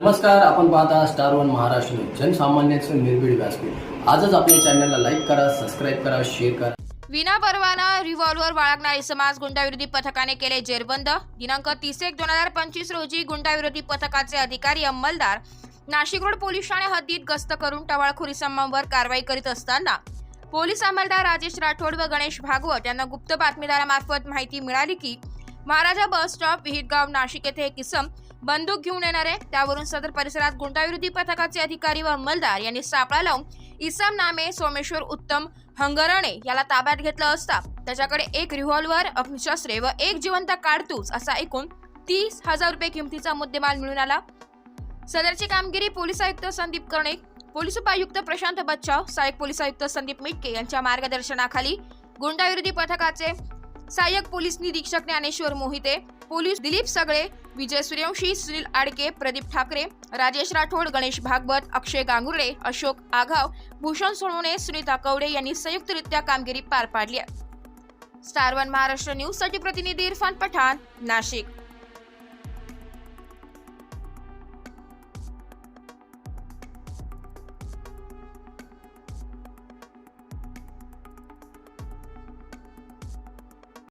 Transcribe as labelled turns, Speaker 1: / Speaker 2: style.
Speaker 1: नमस्कार आपण पाहता स्टार वन महाराष्ट्र जनसामान्यांचं निर्भीड व्यासपीठ. आजच आपल्या चॅनलला लाईक करा सबस्क्राईब करा शेअर करा.
Speaker 2: विना परवाना रिव्हॉल्व्हर बाळगणारे समाज गुंडाविरोधी पथकाने केले जेरबंद. दिनांक तीस एक दोन हजार पंचवीस रोजी गुंडाविरोधी पथकाचे अधिकारी अंमलदार नाशिक रोड पोलीस ठाणे हद्दीत गस्त करून टवाळखोरी संभावर कारवाई करीत असताना पोलीस अंमलदार राजेश राठोड व गणेश भागवत यांना गुप्त बातमीदारामार्फत माहिती मिळाली की महाराजा बस स्टॉप विहितगाव नाशिक येथे एक इसम बंदूक घेऊन येणार आहे. त्यावरून सदर परिसरात गुंडाविरोधी पथकाचे अधिकारी व अंमलदार यांनी सापळा लावून इसम नामे सोमेश्वर उत्तम हंगरणे याला ताब्यात घेतलं असता त्याच्याकडे एक रिव्हॉल्व्हर अग्निशस्त्रे व एक जिवंत काडतूस असा एकूण तीस हजार रुपये किमतीचा मुद्देमाल मिळून आला. सदरची कामगिरी पोलीस आयुक्त संदीप कर्णिक पोलीस उपायुक्त प्रशांत बच्चाव सहाय्यक पोलीस आयुक्त संदीप मिटके यांच्या मार्गदर्शनाखाली गुंडाविरोधी पथकाचे सहाय्यक पोलीस निरीक्षक ज्ञानेश्वर मोहिते पोलीस दिलीप सगळे विजय सूर्यवंशी सुनील आडके प्रदीप ठाकरे राजेश राठोड गणेश भागवत अक्षय गांगुर्डे अशोक आघाव भूषण सोनवणे सुनीता कवडे यांनी संयुक्तरित्या कामगिरी पार पाडली आहे. स्टार वन महाराष्ट्र न्यूजसाठी प्रतिनिधी इरफान पठाण नाशिक.